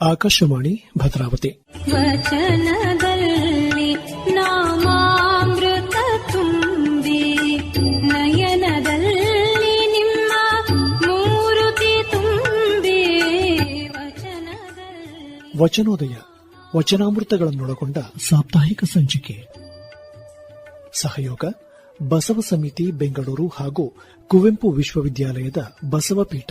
ಆಕಾಶವಾಣಿ ಭದ್ರಾವತಿ. ವಚನದಲ್ಲಿ ನಾಮಾಮೃತ ತುಂಬಿ ನಯನದಲ್ಲಿ ನಿಮ್ಮ ಮೂರುತಿ ತುಂಬಿ ವಚನದಲ್ಲಿ ವಚನೋದಯ ವಚನಾಮೃತಗಳನ್ನೊಳಗೊಂಡ ಸಾಪ್ತಾಹಿಕ ಸಂಚಿಕೆ. ಸಹಯೋಗ ಬಸವ ಸಮಿತಿ ಬೆಂಗಳೂರು ಹಾಗೂ ಕುವೆಂಪು ವಿಶ್ವವಿದ್ಯಾಲಯದ ಬಸವಪೀಠ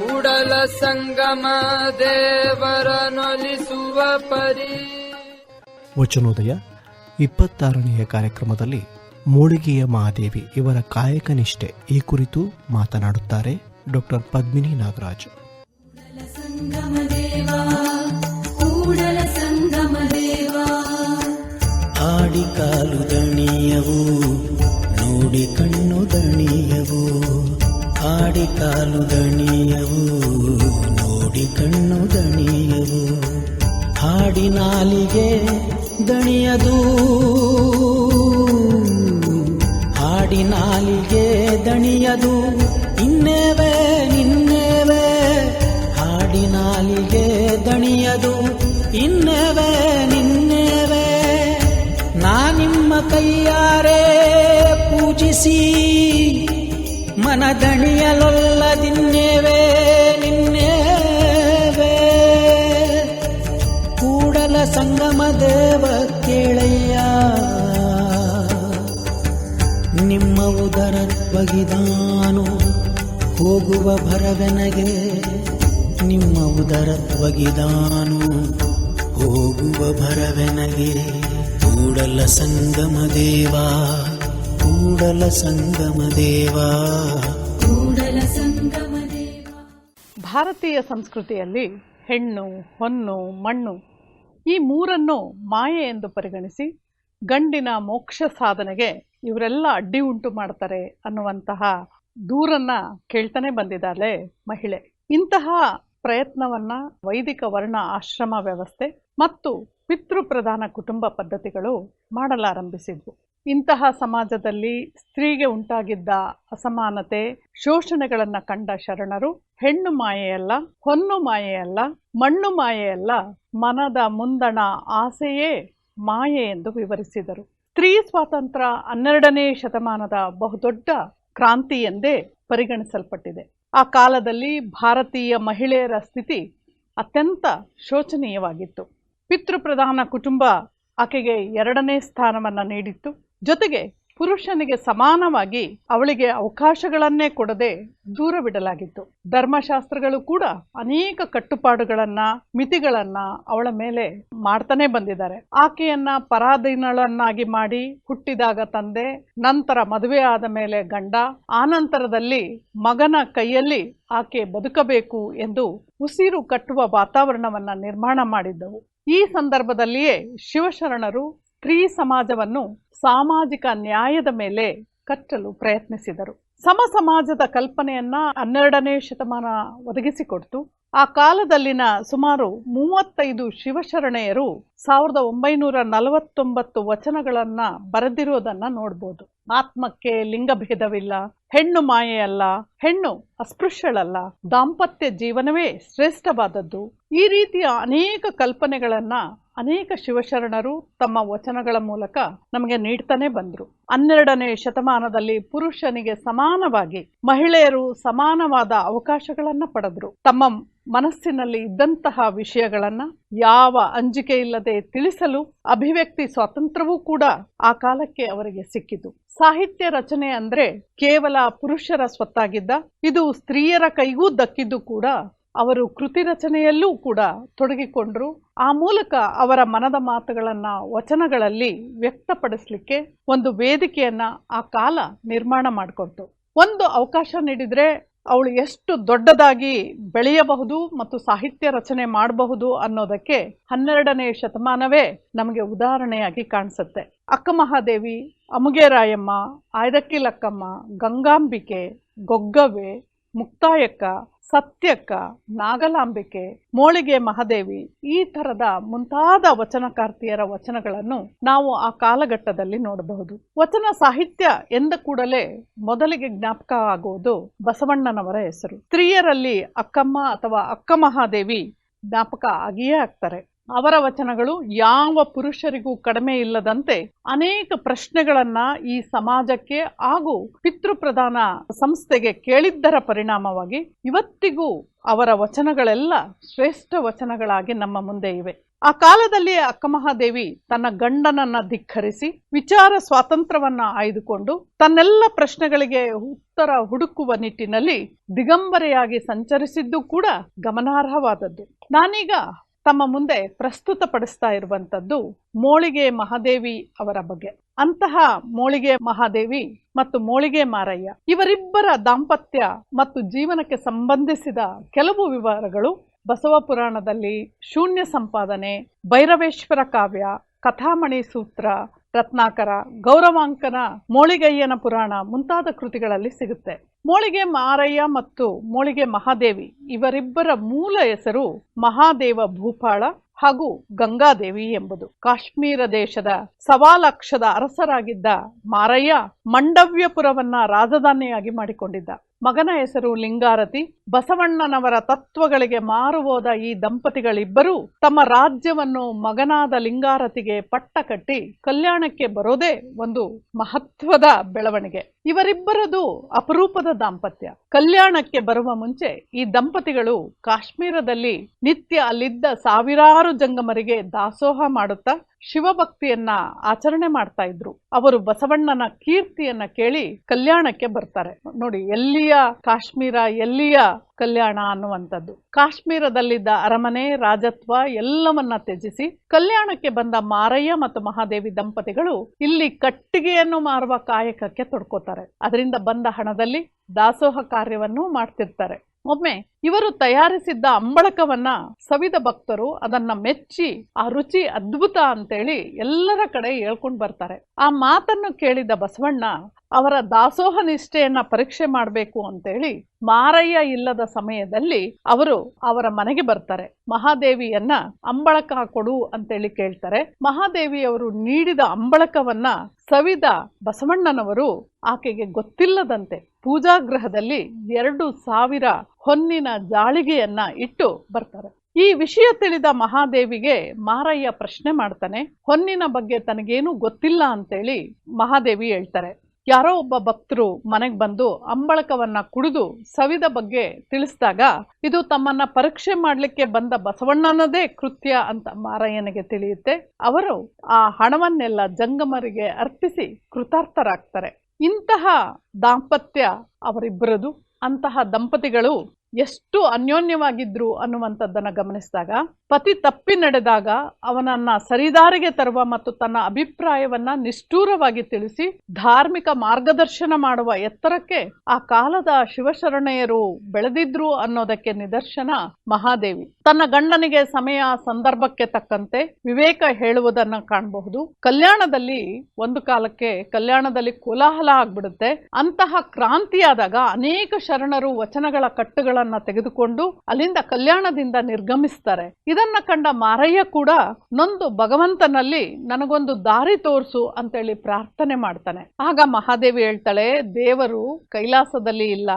ಕೂಡಲ ಸಂಗಮ ದೇವರನೊಲಿಸುವ ಪರಿ. ವಚನೋದಯ ಇಪ್ಪತ್ತಾರನೆಯ ಕಾರ್ಯಕ್ರಮದಲ್ಲಿ ಮೂಳಿಗೆಯ ಮಹಾದೇವಿ ಇವರ ಕಾಯಕ ನಿಷ್ಠೆ ಈ ಕುರಿತು ಮಾತನಾಡುತ್ತಾರೆ ಡಾಕ್ಟರ್ ಪದ್ಮಿನಿ ನಾಗರಾಜ್. ಆಡಿ ಕಾಲು ದಣಿಯವು ನೋಡಿ ಕಣ್ಣು ದಣಿಯವು. ಆಡಿ ಕಾಲು ದಣಿಯವು, ನೋಡಿ ಕಣ್ಣು ದಣಿಯವು. ಹಾಡಿ ನಾಲಿಗೆ ದಣಿಯದು, ಹಾಡಿ ನಾಲಿಗೆ ದಣಿಯದು. ಇನ್ನೇವೆ ನಿನ್ನೇವೆ, ಹಾಡಿ ನಾಲಿಗೆ ದಣಿಯದು. ಇನ್ನೇವೆ ನಿನ್ನೇವೆ, ನಾ ನಿಮ್ಮ ಕೈಯಾರೆ ಪೂಜಿಸಿ. ಮನದಣಿಯಲೊಲ್ಲದಿನ್ನೇವೆ ನಿನ್ನೇವೇ. ಕೂಡಲ ಸಂಗಮ ದೇವ ಕೇಳಯ್ಯ. ನಿಮ್ಮ ಉದರ ಬಗಿದಾನು ಹೋಗುವ ಭರವೆನಗೆ. ನಿಮ್ಮ ಉದರ ಬಗಿದಾನು ಹೋಗುವ ಭರವೆನಗೆ. ಕೂಡಲ ಸಂಗಮ ದೇವ. ಕೂಡಲ ಸಂಗಮ ದೇವಾ. ಕೂಡಲ ಸಂಗಮ ದೇವಾ. ಭಾರತೀಯ ಸಂಸ್ಕೃತಿಯಲ್ಲಿ ಹೆಣ್ಣು ಹೊನ್ನು ಮಣ್ಣು ಈ ಮೂರನ್ನು ಮಾಯೆ ಎಂದು ಪರಿಗಣಿಸಿ ಗಂಡಿನ ಮೋಕ್ಷ ಸಾಧನೆಗೆ ಇವರೆಲ್ಲ ಅಡ್ಡಿ ಉಂಟು ಮಾಡ್ತಾರೆ ಅನ್ನುವಂತಹ ದೂರನ್ನ ಕೇಳ್ತಾನೆ ಬಂದಿದ್ದಾಳೆ ಮಹಿಳೆ. ಇಂತಹ ಪ್ರಯತ್ನವನ್ನ ವೈದಿಕ ವರ್ಣ ಆಶ್ರಮ ವ್ಯವಸ್ಥೆ ಮತ್ತು ಪಿತೃಪ್ರಧಾನ ಕುಟುಂಬ ಪದ್ಧತಿಗಳು ಮಾಡಲಾರಂಭಿಸಿದ್ವು. ಇಂತಹ ಸಮಾಜದಲ್ಲಿ ಸ್ತ್ರೀಗೆ ಉಂಟಾಗಿದ್ದ ಅಸಮಾನತೆ, ಶೋಷಣೆಗಳನ್ನ ಕಂಡ ಶರಣರು, ಹೆಣ್ಣು ಮಾಯೆಯಲ್ಲ, ಹೊನ್ನು ಮಾಯೆಯಲ್ಲ, ಮಣ್ಣು ಮಾಯೆಯಲ್ಲ, ಮನದ ಮುಂದಣ ಆಸೆಯೇ ಮಾಯೆ ಎಂದು ವಿವರಿಸಿದರು. ಸ್ತ್ರೀ ಸ್ವಾತಂತ್ರ್ಯ ಹನ್ನೆರಡನೇ ಶತಮಾನದ ಬಹುದೊಡ್ಡ ಕ್ರಾಂತಿ ಎಂದೇ ಪರಿಗಣಿಸಲ್ಪಟ್ಟಿದೆ. ಆ ಕಾಲದಲ್ಲಿ ಭಾರತೀಯ ಮಹಿಳೆಯರ ಸ್ಥಿತಿ ಅತ್ಯಂತ ಶೋಚನೀಯವಾಗಿತ್ತು. ಪಿತೃಪ್ರಧಾನ ಕುಟುಂಬ ಆಕೆಗೆ ಎರಡನೇ ಸ್ಥಾನವನ್ನು ನೀಡಿತ್ತು. ಜೊತೆಗೆ ಪುರುಷನಿಗೆ ಸಮಾನವಾಗಿ ಅವಳಿಗೆ ಅವಕಾಶಗಳನ್ನೇ ಕೊಡದೆ ದೂರವಿಡಲಾಗಿತ್ತು ಧರ್ಮಶಾಸ್ತ್ರಗಳು ಕೂಡ ಅನೇಕ ಕಟ್ಟುಪಾಡುಗಳನ್ನ, ಮಿತಿಗಳನ್ನ ಅವಳ ಮೇಲೆ ಮಾಡ್ತಾನೆ ಬಂದಿದ್ದಾರೆ. ಆಕೆಯನ್ನ ಪರಾಧೀನಳನ್ನಾಗಿ ಮಾಡಿ ಹುಟ್ಟಿದಾಗ ತಂದೆ, ನಂತರ ಮದುವೆ ಆದ ಮೇಲೆ ಗಂಡ, ಆನಂತರದಲ್ಲಿ ಮಗನ ಕೈಯಲ್ಲಿ ಆಕೆ ಬದುಕಬೇಕು ಎಂದು ಉಸಿರು ಕಟ್ಟುವ ವಾತಾವರಣವನ್ನ ನಿರ್ಮಾಣ ಮಾಡಿದ್ದವು. ಈ ಸಂದರ್ಭದಲ್ಲಿಯೇ ಶಿವಶರಣರು ಸ್ತ್ರೀ ಸಮಾಜವನ್ನು ಸಾಮಾಜಿಕ ನ್ಯಾಯದ ಮೇಲೆ ಕಟ್ಟಲು ಪ್ರಯತ್ನಿಸಿದರು. ಸಮ ಸಮಾಜದ ಕಲ್ಪನೆಯನ್ನ ಹನ್ನೆರಡನೇ ಶತಮಾನ ಒದಗಿಸಿಕೊಡ್ತು. ಆ ಕಾಲದಲ್ಲಿನ ಸುಮಾರು ಮೂವತ್ತೈದು ಶಿವಶರಣೆಯರು ಸಾವಿರದ ಒಂಬೈನೂರ ನಲವತ್ತೊಂಬತ್ತು ವಚನಗಳನ್ನ ಬರೆದಿರೋದನ್ನ ನೋಡ್ಬೋದು. ಆತ್ಮಕ್ಕೆ ಲಿಂಗಭೇದವಿಲ್ಲ ಹೆಣ್ಣು ಮಾಯೆಯಲ್ಲ, ಹೆಣ್ಣು ಅಸ್ಪೃಶ್ಯಳಲ್ಲ, ದಾಂಪತ್ಯ ಜೀವನವೇ ಶ್ರೇಷ್ಠವಾದದ್ದು. ಈ ರೀತಿಯ ಅನೇಕ ಕಲ್ಪನೆಗಳನ್ನ ಅನೇಕ ಶಿವಶರಣರು ತಮ್ಮ ವಚನಗಳ ಮೂಲಕ ನಮಗೆ ನೀಡ್ತಾನೆ ಬಂದರು. ಹನ್ನೆರಡನೇ ಶತಮಾನದಲ್ಲಿ ಪುರುಷನಿಗೆ ಸಮಾನವಾಗಿ ಮಹಿಳೆಯರು ಸಮಾನವಾದ ಅವಕಾಶಗಳನ್ನ ಪಡೆದ್ರು. ತಮ್ಮ ಮನಸ್ಸಿನಲ್ಲಿ ಇದ್ದಂತಹ ವಿಷಯಗಳನ್ನ ಯಾವ ಅಂಜಿಕೆ ಇಲ್ಲದೆ ತಿಳಿಸಲು ಅಭಿವ್ಯಕ್ತಿ ಸ್ವಾತಂತ್ರ್ಯವೂ ಕೂಡ ಆ ಕಾಲಕ್ಕೆ ಅವರಿಗೆ ಸಿಕ್ಕಿತು ಸಾಹಿತ್ಯ ರಚನೆ ಅಂದ್ರೆ ಕೇವಲ ಪುರುಷರ ಸ್ವತ್ತಾಗಿದ್ದ, ಇದು ಸ್ತ್ರೀಯರ ಕೈಗೂ ದಕ್ಕಿದ್ದು ಕೂಡ ಅವರು ಕೃತಿ ರಚನೆಯಲ್ಲೂ ಕೂಡ ತೊಡಗಿಕೊಂಡ್ರು. ಆ ಮೂಲಕ ಅವರ ಮನದ ಮಾತುಗಳನ್ನು, ವಚನಗಳಲ್ಲಿ ವ್ಯಕ್ತಪಡಿಸಲಿಕ್ಕೆ ಒಂದು ವೇದಿಕೆಯನ್ನ ಆ ಕಾಲ ನಿರ್ಮಾಣ ಮಾಡಿಕೊಡ್ತು. ಒಂದು ಅವಕಾಶ ನೀಡಿದರೆ ಅವಳು ಎಷ್ಟು ದೊಡ್ಡದಾಗಿ ಬೆಳೆಯಬಹುದು ಮತ್ತು ಸಾಹಿತ್ಯ ರಚನೆ ಮಾಡಬಹುದು ಅನ್ನೋದಕ್ಕೆ ಹನ್ನೆರಡನೇ ಶತಮಾನವೇ ನಮಗೆ ಉದಾಹರಣೆಯಾಗಿ ಕಾಣಿಸುತ್ತೆ. ಅಕ್ಕ ಮಹಾದೇವಿ ಅಮುಗೆರಾಯಮ್ಮ ಆಯ್ದಕ್ಕಿ ಲಕ್ಕಮ್ಮ ಗಂಗಾಂಬಿಕೆ ಗೊಗ್ಗವೆ ಮುಕ್ತಾಯಕ್ಕ, ಸತ್ಯಕ್ಕ, ನಾಗಲಾಂಬಿಕೆ, ಮೋಳಿಗೆ ಮಹಾದೇವಿ ಈ ಥರದ ಮುಂತಾದ ವಚನಕಾರ್ತಿಯರ ವಚನಗಳನ್ನು ನಾವು ಆ ಕಾಲಘಟ್ಟದಲ್ಲಿ ನೋಡಬಹುದು. ವಚನ ಸಾಹಿತ್ಯ ಎಂದ ಕೂಡಲೇ ಮೊದಲಿಗೆ ಜ್ಞಾಪಕ ಆಗುವುದು ಬಸವಣ್ಣನವರ ಹೆಸರು. ಸ್ತ್ರೀಯರಲ್ಲಿ ಅಕ್ಕಮ್ಮ ಅಥವಾ ಅಕ್ಕ ಮಹಾದೇವಿ ಜ್ಞಾಪಕ ಆಗಿಯೇ ಆಗ್ತಾರೆ. ಅವರ ವಚನಗಳು ಯಾವ ಪುರುಷರಿಗೂ ಕಡಿಮೆ ಇಲ್ಲದಂತೆ ಅನೇಕ ಪ್ರಶ್ನೆಗಳನ್ನ ಈ ಸಮಾಜಕ್ಕೆ ಹಾಗೂ ಪಿತೃಪ್ರಧಾನ ಸಂಸ್ಥೆಗೆ ಕೇಳಿದ್ದರ ಪರಿಣಾಮವಾಗಿ ಇವತ್ತಿಗೂ ಅವರ ವಚನಗಳೆಲ್ಲ ಶ್ರೇಷ್ಠ ವಚನಗಳಾಗಿ ನಮ್ಮ ಮುಂದೆ ಇವೆ. ಆ ಕಾಲದಲ್ಲಿ ಅಕ್ಕಮಹಾದೇವಿ ತನ್ನ ಗಂಡನನ್ನ ಧಿಕ್ಕರಿಸಿ ವಿಚಾರ ಸ್ವಾತಂತ್ರ್ಯವನ್ನ ಆಯ್ದುಕೊಂಡು ತನ್ನೆಲ್ಲ ಪ್ರಶ್ನೆಗಳಿಗೆ ಉತ್ತರ ಹುಡುಕುವ ನಿಟ್ಟಿನಲ್ಲಿ ದಿಗಂಬರೆಯಾಗಿ ಸಂಚರಿಸಿದ್ದು ಕೂಡ ಗಮನಾರ್ಹವಾದದ್ದು. ನಾನೀಗ ತಮ್ಮ ಮುಂದೆ ಪ್ರಸ್ತುತಪಡಿಸ್ತಾ ಇರುವಂಥದ್ದು ಮೋಳಿಗೆ ಮಹಾದೇವಿ ಅವರ ಬಗ್ಗೆ. ಅಂತಹ ಮೋಳಿಗೆ ಮಹಾದೇವಿ ಮತ್ತು ಮೋಳಿಗೆ ಮಾರಯ್ಯ ಇವರಿಬ್ಬರ ದಾಂಪತ್ಯ ಮತ್ತು ಜೀವನಕ್ಕೆ ಸಂಬಂಧಿಸಿದ ಕೆಲವು ವಿವರಗಳು ಬಸವ ಪುರಾಣದಲ್ಲಿ ಶೂನ್ಯ ಸಂಪಾದನೆ, ಭೈರವೇಶ್ವರ ಕಾವ್ಯ, ಕಥಾಮಣಿ ಸೂತ್ರ ರತ್ನಾಕರ, ಗೌರವಾಂಕನ, ಮೋಳಿಗಯ್ಯನ ಪುರಾಣ ಮುಂತಾದ ಕೃತಿಗಳಲ್ಲಿ ಸಿಗುತ್ತೆ. ಮೋಳಿಗೆ ಮಾರಯ್ಯ ಮತ್ತು ಮೋಳಿಗೆ ಮಹಾದೇವಿ ಇವರಿಬ್ಬರ ಮೂಲ ಹೆಸರು ಮಹಾದೇವ ಭೂಪಾಳ ಹಾಗೂ ಗಂಗಾದೇವಿ ಎಂಬುದು. ಕಾಶ್ಮೀರ ದೇಶದ ಸವಾಲಕ್ಷದ ಅರಸರಾಗಿದ್ದ ಮಾರಯ್ಯ ಮಂಡವ್ಯಪುರವನ್ನ ರಾಜಧಾನಿಯಾಗಿ ಮಾಡಿಕೊಂಡಿದ್ದ. ಮಗನ ಹೆಸರು ಲಿಂಗಾರತಿ. ಬಸವಣ್ಣನವರ ತತ್ವಗಳಿಗೆ ಮಾರುಹೋದ ಈ ದಂಪತಿಗಳಿಬ್ಬರು ತಮ್ಮ ರಾಜ್ಯವನ್ನು ಮಗನಾದ ಲಿಂಗಾರತಿಗೆ ಪಟ್ಟ ಕಟ್ಟಿ ಕಲ್ಯಾಣಕ್ಕೆ ಬರೋದೇ ಒಂದು ಮಹತ್ವದ ಬೆಳವಣಿಗೆ. ಇವರಿಬ್ಬರದು ಅಪರೂಪದ ದಾಂಪತ್ಯ. ಕಲ್ಯಾಣಕ್ಕೆ ಬರುವ ಮುಂಚೆ ಈ ದಂಪತಿಗಳು ಕಾಶ್ಮೀರದಲ್ಲಿ ನಿತ್ಯ ಅಲ್ಲಿದ್ದ ಸಾವಿರಾರು ಜಂಗಮರಿಗೆ ದಾಸೋಹ ಮಾಡುತ್ತಾ ಶಿವಭಕ್ತಿಯನ್ನ ಆಚರಣೆ ಮಾಡ್ತಾ ಇದ್ರು. ಅವರು ಬಸವಣ್ಣನ ಕೀರ್ತಿಯನ್ನ ಕೇಳಿ ಕಲ್ಯಾಣಕ್ಕೆ ಬರ್ತಾರೆ. ನೋಡಿ, ಎಲ್ಲಿಯ ಕಾಶ್ಮೀರ, ಎಲ್ಲಿಯ ಕಲ್ಯಾಣ ಅನ್ನುವಂಥದ್ದು. ಕಾಶ್ಮೀರದಲ್ಲಿದ್ದ ಅರಮನೆ, ರಾಜತ್ವ ಎಲ್ಲವನ್ನ ತ್ಯಜಿಸಿ ಕಲ್ಯಾಣಕ್ಕೆ ಬಂದ ಮಾರಯ್ಯ ಮತ್ತು ಮಹಾದೇವಿ ದಂಪತಿಗಳು ಇಲ್ಲಿ ಕಟ್ಟಿಗೆಯನ್ನು ಮಾರುವ ಕಾಯಕಕ್ಕೆ ತೊಡ್ಕೋತಾರೆ. ಅದರಿಂದ ಬಂದ ಹಣದಲ್ಲಿ ದಾಸೋಹ ಕಾರ್ಯವನ್ನು ಮಾಡ್ತಿರ್ತಾರೆ. ಒಮ್ಮೆ ಇವರು ತಯಾರಿಸಿದ್ದ ಅಂಬಳಕವನ್ನ ಸವಿದ ಭಕ್ತರು ಅದನ್ನ ಮೆಚ್ಚಿ, ಆ ರುಚಿ ಅದ್ಭುತ ಅಂತೇಳಿ ಎಲ್ಲರ ಕಡೆ ಹೇಳ್ಕೊಂಡು ಬರ್ತಾರೆ. ಆ ಮಾತನ್ನು ಕೇಳಿದ ಬಸವಣ್ಣ, ಅವರ ದಾಸೋಹ ನಿಷ್ಠೆಯನ್ನ ಪರೀಕ್ಷೆ ಮಾಡಬೇಕು ಅಂತೇಳಿ ಮಾರಯ್ಯ ಇಲ್ಲದ ಸಮಯದಲ್ಲಿ ಅವರು ಅವರ ಮನೆಗೆ ಬರ್ತಾರೆ. ಮಹಾದೇವಿಯನ್ನ ಅಂಬಳಕ ಕೊಡು ಅಂತೇಳಿ ಕೇಳ್ತಾರೆ. ಮಹಾದೇವಿಯವರು ನೀಡಿದ ಅಂಬಳಕವನ್ನ ಸವಿದ ಬಸವಣ್ಣನವರು ಆಕೆಗೆ ಗೊತ್ತಿಲ್ಲದಂತೆ ಪೂಜಾಗೃಹದಲ್ಲಿ ಎರಡು ಸಾವಿರ ಹೊನ್ನಿನ ಜಾಳಿಗೆಯನ್ನ ಇಟ್ಟು ಬರ್ತಾರೆ. ಈ ವಿಷಯ ತಿಳಿದ ಮಹಾದೇವಿಗೆ ಮಾರಯ್ಯ ಪ್ರಶ್ನೆ ಮಾಡ್ತಾನೆ, ಹೊನ್ನಿನ ಬಗ್ಗೆ ತನಗೇನು ಗೊತ್ತಿಲ್ಲ ಅಂತೇಳಿ ಮಹಾದೇವಿ ಹೇಳ್ತಾರೆ. ಯಾರೋ ಒಬ್ಬ ಭಕ್ತರು ಮನೆಗೆ ಬಂದು ಅಂಬಳಕವನ್ನ ಕುಡಿದು ಸವಿದ ಬಗ್ಗೆ ತಿಳಿಸಿದಾಗ, ಇದು ತಮ್ಮನ್ನ ಪರೀಕ್ಷೆ ಮಾಡಲಿಕ್ಕೆ ಬಂದ ಬಸವಣ್ಣನದೇ ಕೃತ್ಯ ಅಂತ ಮಾರಯ್ಯನಿಗೆ ತಿಳಿಯುತ್ತೆ. ಅವರು ಆ ಹಣವನ್ನೆಲ್ಲ ಜಂಗಮರಿಗೆ ಅರ್ಪಿಸಿ ಕೃತಾರ್ಥರಾಗ್ತಾರೆ. ಇಂತಹ ದಾಂಪತ್ಯ ಅವರಿಬ್ಬರದು. ಅಂತಹ ದಂಪತಿಗಳು ಎಷ್ಟು ಅನ್ಯೋನ್ಯವಾಗಿದ್ರು ಅನ್ನುವಂಥದ್ದನ್ನು ಗಮನಿಸಿದಾಗ, ಪತಿ ತಪ್ಪಿ ನಡೆದಾಗ ಅವನನ್ನ ಸರಿದಾರಿಗೆ ತರುವ ಮತ್ತು ತನ್ನ ಅಭಿಪ್ರಾಯವನ್ನ ನಿಷ್ಠೂರವಾಗಿ ತಿಳಿಸಿ ಧಾರ್ಮಿಕ ಮಾರ್ಗದರ್ಶನ ಮಾಡುವ ಎತ್ತರಕ್ಕೆ ಆ ಕಾಲದ ಶಿವಶರಣೆಯರು ಬೆಳೆದಿದ್ರು ಅನ್ನೋದಕ್ಕೆ ನಿದರ್ಶನ ಮಹಾದೇವಿ. ತನ್ನ ಗಂಡನಿಗೆ ಸಮಯ, ಸಂದರ್ಭಕ್ಕೆ ತಕ್ಕಂತೆ ವಿವೇಕ ಹೇಳುವುದನ್ನ ಕಾಣಬಹುದು. ಕಲ್ಯಾಣದಲ್ಲಿ ಒಂದು ಕಾಲಕ್ಕೆ ಕಲ್ಯಾಣದಲ್ಲಿ ಕೋಲಾಹಲ ಆಗ್ಬಿಡುತ್ತೆ. ಅಂತಹ ಕ್ರಾಂತಿಯಾದಾಗ ಅನೇಕ ಶರಣರು ವಚನಗಳ ಕಟ್ಟುಗಳನ್ನ ತೆಗೆದುಕೊಂಡು ಅಲ್ಲಿಂದ ಕಲ್ಯಾಣದಿಂದ ನಿರ್ಗಮಿಸ್ತಾರೆ. ಇದನ್ನ ಕಂಡ ಮಾರಯ್ಯ ಕೂಡ, ನೊಂದು ಭಗವಂತನಲ್ಲಿ ನನಗೊಂದು ದಾರಿ ತೋರಿಸು ಅಂತೇಳಿ ಪ್ರಾರ್ಥನೆ ಮಾಡ್ತಾನೆ. ಆಗ ಮಹಾದೇವಿ ಹೇಳ್ತಾಳೆ, ದೇವರು ಕೈಲಾಸದಲ್ಲಿ ಇಲ್ಲ.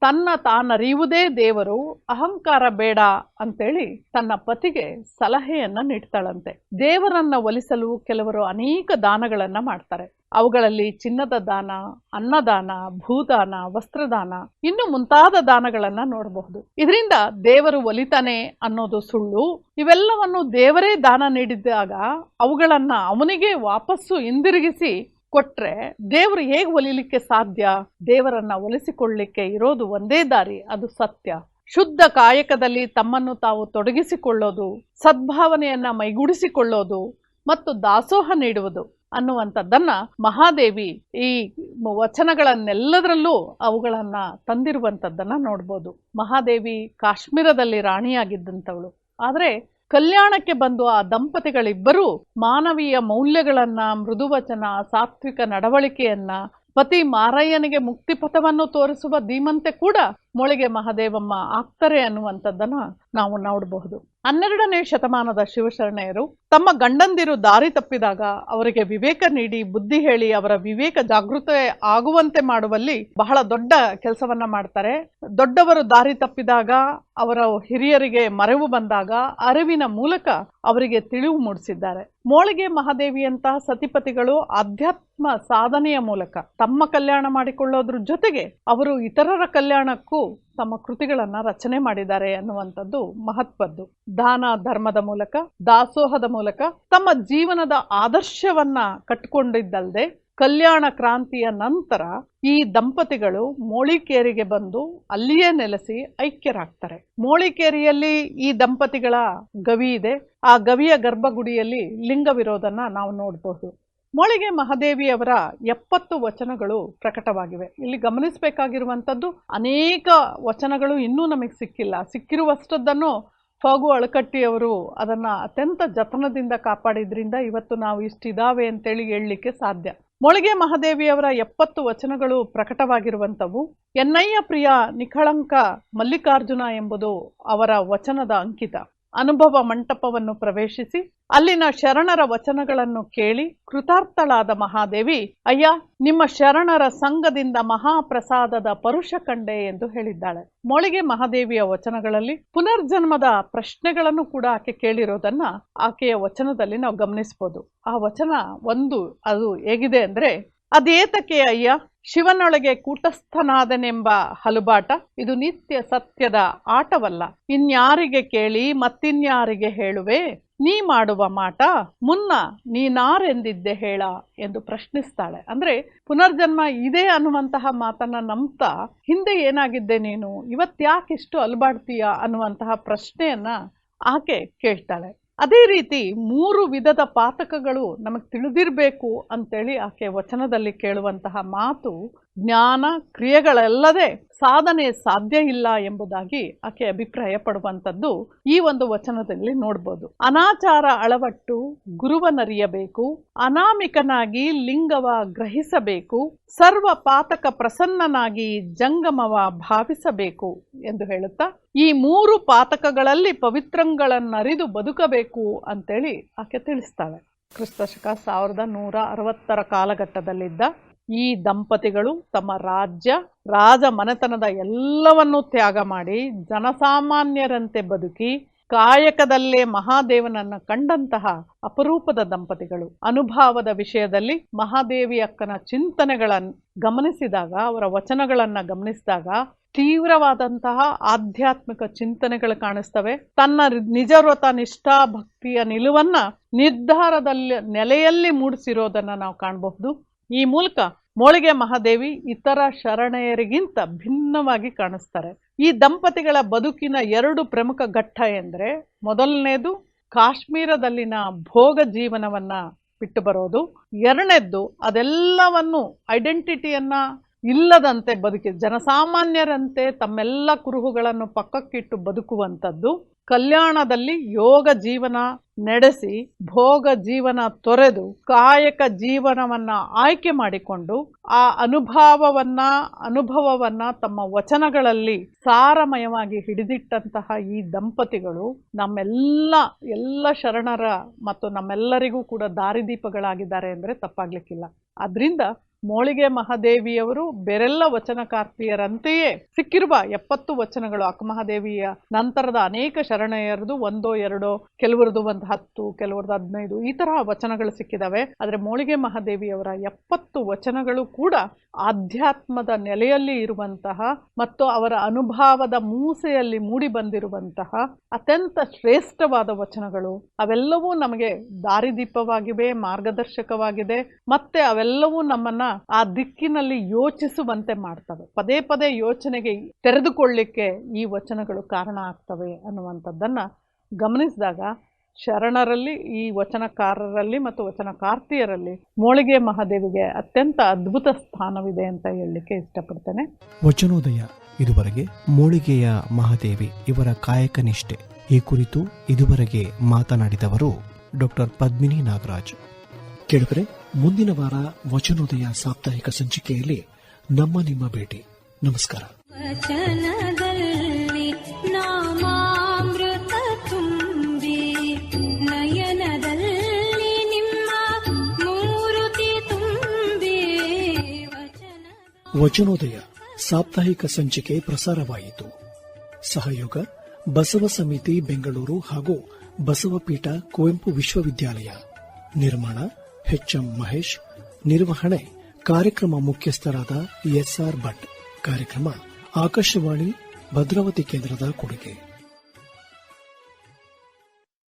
ತನ್ನ ತಾನರಿಯುವುದೇ ದೇವರು. ಅಹಂಕಾರ ಬೇಡ ಅಂತೇಳಿ ತನ್ನ ಪತಿಗೆ ಸಲಹೆಯನ್ನ ನೀಡ್ತಾಳಂತೆ. ದೇವರನ್ನ ಒಲಿಸಲು ಕೆಲವರು ಅನೇಕ ದಾನಗಳನ್ನ ಮಾಡ್ತಾರೆ. ಅವುಗಳಲ್ಲಿ ಚಿನ್ನದ ದಾನ, ಅನ್ನದಾನ, ಭೂದಾನ, ವಸ್ತ್ರದಾನ, ಇನ್ನು ಮುಂತಾದ ದಾನಗಳನ್ನ ನೋಡಬಹುದು. ಇದರಿಂದ ದೇವರು ಒಲಿತಾನೆ ಅನ್ನೋದು ಸುಳ್ಳು. ಇವೆಲ್ಲವನ್ನು ದೇವರೇ ದಾನ ನೀಡಿದಾಗ ಅವುಗಳನ್ನ ಅವನಿಗೆ ವಾಪಸ್ಸು ಹಿಂದಿರುಗಿಸಿ ಕೊಟ್ರೆ ದೇವರು ಹೇಗೆ ಒಲಿಲಿಕ್ಕೆ ಸಾಧ್ಯ? ದೇವರನ್ನ ಒಲಿಸಿಕೊಳ್ಳಿಕ್ಕೆ ಇರೋದು ಒಂದೇ ದಾರಿ, ಅದು ಸತ್ಯ. ಶುದ್ಧ ಕಾಯಕದಲ್ಲಿ ತಮ್ಮನ್ನು ತಾವು ತೊಡಗಿಸಿಕೊಳ್ಳೋದು, ಸದ್ಭಾವನೆಯನ್ನ ಮೈಗೂಡಿಸಿಕೊಳ್ಳೋದು ಮತ್ತು ದಾಸೋಹ ನೀಡುವುದು. ಅನ್ನುವಂಥದ್ದನ್ನ ಮಹಾದೇವಿ ಈ ವಚನಗಳನ್ನೆಲ್ಲದರಲ್ಲೂ ಅವುಗಳನ್ನು ತಂದಿರುವಂಥದ್ದನ್ನು ನೋಡ್ಬೋದು. ಮಹಾದೇವಿ ಕಾಶ್ಮೀರದಲ್ಲಿ ರಾಣಿಯಾಗಿದ್ದಂಥವಳು. ಆದರೆ ಕಲ್ಯಾಣಕ್ಕೆ ಬಂದು ಆ ದಂಪತಿಗಳಿಬ್ಬರೂ ಮಾನವೀಯ ಮೌಲ್ಯಗಳನ್ನ, ಮೃದುವಚನ, ಸಾತ್ವಿಕ ನಡವಳಿಕೆಯನ್ನ, ಪತಿ ಮಾರಯ್ಯನಿಗೆ ಮುಕ್ತಿಪಥವನ್ನು ತೋರಿಸುವ ಧೀಮಂತೆ ಕೂಡ ಮೊಳಿಗೆ ಮಹಾದೇವಮ್ಮ ಆಗ್ತಾರೆ ಅನ್ನುವಂಥದ್ದನ್ನ ನಾವು ನೋಡಬಹುದು. ಹನ್ನೆರಡನೇ ಶತಮಾನದ ಶಿವಶರಣೆಯರು ತಮ್ಮ ಗಂಡಂದಿರು ದಾರಿ ತಪ್ಪಿದಾಗ ಅವರಿಗೆ ವಿವೇಕ ನೀಡಿ ಬುದ್ಧಿ ಹೇಳಿ ಅವರ ವಿವೇಕ ಜಾಗೃತ ಆಗುವಂತೆ ಮಾಡುವಲ್ಲಿ ಬಹಳ ದೊಡ್ಡ ಕೆಲಸವನ್ನ ಮಾಡ್ತಾರೆ. ದೊಡ್ಡವರು ದಾರಿ ತಪ್ಪಿದಾಗ ಅವರ ಹಿರಿಯರಿಗೆ ಮರೆವು ಬಂದಾಗ ಅರಿವಿನ ಮೂಲಕ ಅವರಿಗೆ ತಿಳಿವು ಮೂಡಿಸಿದ್ದಾರೆ. ಮೋಳಿಗೆ ಮಹಾದೇವಿಯಂತಹ ಸತಿಪತಿಗಳು ಆಧ್ಯಾತ್ಮ ಸಾಧನೆಯ ಮೂಲಕ ತಮ್ಮ ಕಲ್ಯಾಣ ಮಾಡಿಕೊಳ್ಳೋದ್ರ ಜೊತೆಗೆ ಅವರು ಇತರರ ಕಲ್ಯಾಣಕ್ಕೂ ತಮ್ಮ ಕೃತಿಗಳನ್ನ ರಚನೆ ಮಾಡಿದ್ದಾರೆ ಅನ್ನುವಂಥದ್ದು ಮಹತ್ವದ್ದು. ದಾನ ಧರ್ಮದ ಮೂಲಕ, ದಾಸೋಹದ ಮೂಲಕ ತಮ್ಮ ಜೀವನದ ಆದರ್ಶವನ್ನ ಕಟ್ಟಿಕೊಂಡಿದ್ದಲ್ಲದೆ ಕಲ್ಯಾಣ ಕ್ರಾಂತಿಯ ನಂತರ ಈ ದಂಪತಿಗಳು ಮೋಳಿಕೇರಿಗೆ ಬಂದು ಅಲ್ಲಿಯೇ ನೆಲೆಸಿ ಐಕ್ಯರಾಗ್ತಾರೆ. ಮೋಳಿಕೇರಿಯಲ್ಲಿ ಈ ದಂಪತಿಗಳ ಗವಿ ಇದೆ. ಆ ಗವಿಯ ಗರ್ಭಗುಡಿಯಲ್ಲಿ ಲಿಂಗವಿರೋದನ್ನ ನಾವು ನೋಡಬಹುದು ಮೊಳಿಗೆ ಮಹಾದೇವಿಯವರ ಎಪ್ಪತ್ತು ವಚನಗಳು ಪ್ರಕಟವಾಗಿವೆ. ಇಲ್ಲಿ ಗಮನಿಸಬೇಕಾಗಿರುವಂಥದ್ದು ಅನೇಕ ವಚನಗಳು ಇನ್ನೂ ನಮಗೆ ಸಿಕ್ಕಿಲ್ಲ. ಸಿಕ್ಕಿರುವಷ್ಟದ್ದನ್ನು ಫಗು ಅಳಕಟ್ಟಿಯವರು ಅದನ್ನ ಅತ್ಯಂತ ಜತನದಿಂದ ಕಾಪಾಡಿದ್ರಿಂದ ಇವತ್ತು ನಾವು ಇಷ್ಟಿದಾವೆ ಅಂತೇಳಿ ಹೇಳಲಿಕ್ಕೆ ಸಾಧ್ಯ. ಮೊಳಿಗೆ ಮಹಾದೇವಿಯವರ ಎಪ್ಪತ್ತು ವಚನಗಳು ಪ್ರಕಟವಾಗಿರುವಂಥವು ಎನ್ನಯ್ಯ ಪ್ರಿಯ ನಿಖಳಂಕ ಮಲ್ಲಿಕಾರ್ಜುನ ಎಂಬುದು ಅವರ ವಚನದ ಅಂಕಿತ. ಅನುಭವ ಮಂಟಪವನ್ನು ಪ್ರವೇಶಿಸಿ ಅಲ್ಲಿನ ಶರಣರ ವಚನಗಳನ್ನು ಕೇಳಿ ಕೃತಾರ್ಥಳಾದ ಮಹಾದೇವಿ, ಅಯ್ಯ, ನಿಮ್ಮ ಶರಣರ ಸಂಘದಿಂದ ಮಹಾಪ್ರಸಾದದ ಪರುಷ ಕಂಡೆ ಎಂದು ಹೇಳಿದ್ದಾಳೆ. ಮೊಳಿಗೆ ಮಹಾದೇವಿಯ ವಚನಗಳಲ್ಲಿ ಪುನರ್ಜನ್ಮದ ಪ್ರಶ್ನೆಗಳನ್ನು ಕೂಡ ಆಕೆ ಕೇಳಿರೋದನ್ನ ಆಕೆಯ ವಚನದಲ್ಲಿ ನಾವು ಗಮನಿಸಬಹುದು ಆ ವಚನ ಒಂದು, ಅದು ಹೇಗಿದೆ ಅಂದ್ರೆ ಅದೇತಕ್ಕೆ ಅಯ್ಯ ಶಿವನೊಳಗೆ ಕೂಟಸ್ಥನಾದನೆಂಬ ಹಲುಬಾಟ, ಇದು ನಿತ್ಯ ಸತ್ಯದ ಆಟವಲ್ಲ. ಇನ್ಯಾರಿಗೆ ಕೇಳಿ ಮತ್ತಿನ್ಯಾರಿಗೆ ಹೇಳುವೆ? ನೀ ಮಾಡುವ ಮಾಟ, ಮುನ್ನ ನೀನಾರೆಂದಿದ್ದೆ ಹೇಳ ಎಂದು ಪ್ರಶ್ನಿಸ್ತಾಳೆ. ಅಂದ್ರೆ ಪುನರ್ಜನ್ಮ ಇದೆ ಅನ್ನುವಂತಹ ಮಾತನ್ನ ನಂಬ್ತಾ ಹಿಂದೆ ಏನಾಗಿದ್ದೆ ನೀನು? ಇವತ್ತ್ಯಾಕಿಷ್ಟು ಅಲ್ಬಾಡ್ತೀಯ ಅನ್ನುವಂತಹ ಪ್ರಶ್ನೆಯನ್ನ ಆಕೆ ಕೇಳ್ತಾಳೆ. ಅದೇ ರೀತಿ ಮೂರು ವಿಧದ ಪಾತಕಗಳು ನಮಗೆ ತಿಳಿದಿರಬೇಕು ಅಂತೇಳಿ ಆಕೆ ವಚನದಲ್ಲಿ ಕೇಳುವಂತಹ ಮಾತು ಜ್ಞಾನ ಕ್ರಿಯೆಗಳಲ್ಲದೆ ಸಾಧನೆ ಸಾಧ್ಯ ಇಲ್ಲ ಎಂಬುದಾಗಿ ಆಕೆ ಅಭಿಪ್ರಾಯ ಪಡುವಂಥದ್ದು ಈ ಒಂದು ವಚನದಲ್ಲಿ ನೋಡ್ಬೋದು. ಅನಾಚಾರ ಅಳವಟ್ಟು, ಗುರುವನರಿಯಬೇಕು, ಅನಾಮಿಕನಾಗಿ ಲಿಂಗವ ಗ್ರಹಿಸಬೇಕು, ಸರ್ವ ಪಾತಕ ಪ್ರಸನ್ನನಾಗಿ ಜಂಗಮವ ಭಾವಿಸಬೇಕು ಎಂದು ಹೇಳುತ್ತಾ, ಈ ಮೂರು ಪಾತಕಗಳಲ್ಲಿ ಪವಿತ್ರಂಗಳನ್ನರಿದು ಬದುಕಬೇಕು ಅಂತೇಳಿ ಆಕೆ ತಿಳಿಸ್ತಾಳೆ. ಕ್ರಿಸ್ತಶಕ ಸಾವಿರದ ನೂರ ಅರವತ್ತರ ಕಾಲಘಟ್ಟದಲ್ಲಿದ್ದ ಈ ದಂಪತಿಗಳು ತಮ್ಮ ರಾಜ್ಯ, ರಾಜ ಮನೆತನದ ಎಲ್ಲವನ್ನೂ ತ್ಯಾಗ ಮಾಡಿ ಜನಸಾಮಾನ್ಯರಂತೆ ಬದುಕಿ ಕಾಯಕದಲ್ಲೇ ಮಹಾದೇವನನ್ನ ಕಂಡಂತಹ ಅಪರೂಪದ ದಂಪತಿಗಳು. ಅನುಭಾವದ ವಿಷಯದಲ್ಲಿ ಮಹಾದೇವಿ ಅಕ್ಕನ ಚಿಂತನೆಗಳನ್ನು ಗಮನಿಸಿದಾಗ, ಅವರ ವಚನಗಳನ್ನು ಗಮನಿಸಿದಾಗ ತೀವ್ರವಾದಂತಹ ಆಧ್ಯಾತ್ಮಿಕ ಚಿಂತನೆಗಳು ಕಾಣಿಸ್ತವೆ. ತನ್ನ ನಿಜವ್ರತ, ನಿಷ್ಠಾ, ಭಕ್ತಿಯ ನಿಲುವನ್ನ ನಿರ್ಧಾರದಲ್ಲಿ ನೆಲೆಯಲ್ಲಿ ಮೂಡಿಸಿರೋದನ್ನು ನಾವು ಕಾಣಬಹುದು. ಈ ಮೂಲಕ ಮೋಳಿಗೆ ಮಹಾದೇವಿ ಇತರ ಶರಣೆಯರಿಗಿಂತ ಭಿನ್ನವಾಗಿ ಕಾಣಿಸ್ತಾರೆ. ಈ ದಂಪತಿಗಳ ಬದುಕಿನ ಎರಡು ಪ್ರಮುಖ ಘಟ್ಟ ಎಂದರೆ ಮೊದಲನೇದು ಕಾಶ್ಮೀರದಲ್ಲಿನ ಭೋಗ ಜೀವನವನ್ನ ಬಿಟ್ಟು ಬರೋದು. ಎರಡನೇದ್ದು ಅದೆಲ್ಲವನ್ನು ಐಡೆಂಟಿಟಿಯನ್ನ ಇಲ್ಲದಂತೆ ಬದುಕಿ, ಜನಸಾಮಾನ್ಯರಂತೆ ತಮ್ಮೆಲ್ಲ ಕುರುಹುಗಳನ್ನು ಪಕ್ಕಕ್ಕಿಟ್ಟು ಬದುಕುವಂಥದ್ದು. ಕಲ್ಯಾಣದಲ್ಲಿ ಯೋಗ ಜೀವನ ನಡೆಸಿ ಭೋಗ ಜೀವನ ತೊರೆದು ಕಾಯಕ ಜೀವನವನ್ನ ಆಯ್ಕೆ ಮಾಡಿಕೊಂಡು ಆ ಅನುಭವವನ್ನ ಅನುಭವವನ್ನ ತಮ್ಮ ವಚನಗಳಲ್ಲಿ ಸಾರಮಯವಾಗಿ ಹಿಡಿದಿಟ್ಟಂತಹ ಈ ದಂಪತಿಗಳು ನಮ್ಮೆಲ್ಲ, ಎಲ್ಲ ಶರಣರ ಮತ್ತು ನಮ್ಮೆಲ್ಲರಿಗೂ ಕೂಡ ದಾರಿದೀಪಗಳಾಗಿದ್ದಾರೆ ಅಂದರೆ ತಪ್ಪಾಗ್ಲಿಕ್ಕಿಲ್ಲ. ಅದರಿಂದ ಮೋಳಿಗೆ ಮಹಾದೇವಿಯವರು ಬೆರೆಲ್ಲ ವಚನಕಾರ್ತಿಯರಂತೆಯೇ ಸಿಕ್ಕಿರುವ ಎಪ್ಪತ್ತು ವಚನಗಳು ಅಕ್ಕಮಹಾದೇವಿಯ ನಂತರದ ಅನೇಕ ಶರಣೆಯರದು ಒಂದೋ ಎರಡೋ, ಕೆಲವರದು ಒಂದು ಹತ್ತು, ಕೆಲವರದು ಹದಿನೈದು, ಈ ತರಹ ವಚನಗಳು ಸಿಕ್ಕಿದಾವೆ. ಆದರೆ ಮೋಳಿಗೆ ಮಹಾದೇವಿಯವರ ಎಪ್ಪತ್ತು ವಚನಗಳು ಕೂಡ ಆಧ್ಯಾತ್ಮದ ನೆಲೆಯಲ್ಲಿ ಇರುವಂತಹ ಮತ್ತು ಅವರ ಅನುಭವದ ಮೂಸೆಯಲ್ಲಿ ಮೂಡಿ ಬಂದಿರುವಂತಹ ಅತ್ಯಂತ ಶ್ರೇಷ್ಠವಾದ ವಚನಗಳು. ಅವೆಲ್ಲವೂ ನಮಗೆ ದಾರಿದೀಪವಾಗಿವೆ, ಮಾರ್ಗದರ್ಶಕವಾಗಿದೆ. ಮತ್ತೆ ಅವೆಲ್ಲವೂ ನಮ್ಮನ್ನ ಆ ದಿಕ್ಕಿನಲ್ಲಿ ಯೋಚಿಸುವಂತೆ ಮಾಡ್ತವೆ. ಪದೇ ಪದೇ ಯೋಚನೆಗೆ ತೆರೆದುಕೊಳ್ಳಿಕ್ಕೆ ಈ ವಚನಗಳು ಕಾರಣ ಆಗ್ತವೆ ಅನ್ನುವಂಥದ್ದನ್ನ ಗಮನಿಸಿದಾಗ ಶರಣರಲ್ಲಿ, ಈ ವಚನಕಾರರಲ್ಲಿ ಮತ್ತು ವಚನಕಾರ್ತಿಯರಲ್ಲಿ ಮೋಳಿಗೆ ಮಹಾದೇವಿಗೆ ಅತ್ಯಂತ ಅದ್ಭುತ ಸ್ಥಾನವಿದೆ ಅಂತ ಹೇಳಲಿಕ್ಕೆ ಇಷ್ಟಪಡ್ತೇನೆ. ವಚನೋದಯ. ಇದುವರೆಗೆ ಮೋಳಿಗೆಯ ಮಹಾದೇವಿ ಇವರ ಕಾಯಕ ನಿಷ್ಠೆ ಈ ಕುರಿತು ಇದುವರೆಗೆ ಮಾತನಾಡಿದವರು ಡಾಕ್ಟರ್ ಪದ್ಮಿನಿ ನಾಗರಾಜ್. ಕೇಳಿದರೆ ಮುಂದಿನ ವಾರ ವಚನೋದಯ ಸಾಪ್ತಾಹಿಕ ಸಂಚಿಕೆಯಲ್ಲಿ ನಮ್ಮ ನಿಮ್ಮ ಭೇಟಿ. ನಮಸ್ಕಾರ. ವಚನದಲ್ಲಿ ನಾಮಾಮೃತ ತುಂಬಿ ನಯನದಲ್ಲಿ ನಿಮ್ಮ ಮೂರುತಿ ತುಂಬಿ ವಚನೋದಯ ಸಾಪ್ತಾಹಿಕ ಸಂಚಿಕೆ ಪ್ರಸಾರವಾಯಿತು. ಸಹಯೋಗ ಬಸವ ಸಮಿತಿ ಬೆಂಗಳೂರು ಹಾಗೂ ಬಸವಪೀಠ ಕುವೆಂಪು ವಿಶ್ವವಿದ್ಯಾಲಯ. ನಿರ್ಮಾಣ ಎಚ್ಎಂ ಮಹೇಶ್ ನಿರ್ವಹಣೆ ಕಾರ್ಯಕ್ರಮ ಮುಖ್ಯಸ್ಥರಾದ ಎಸ್ಆರ್ ಭಟ್. ಕಾರ್ಯಕ್ರಮ ಆಕಾಶವಾಣಿ ಭದ್ರಾವತಿ ಕೇಂದ್ರದ ಕೊಡುಗೆ.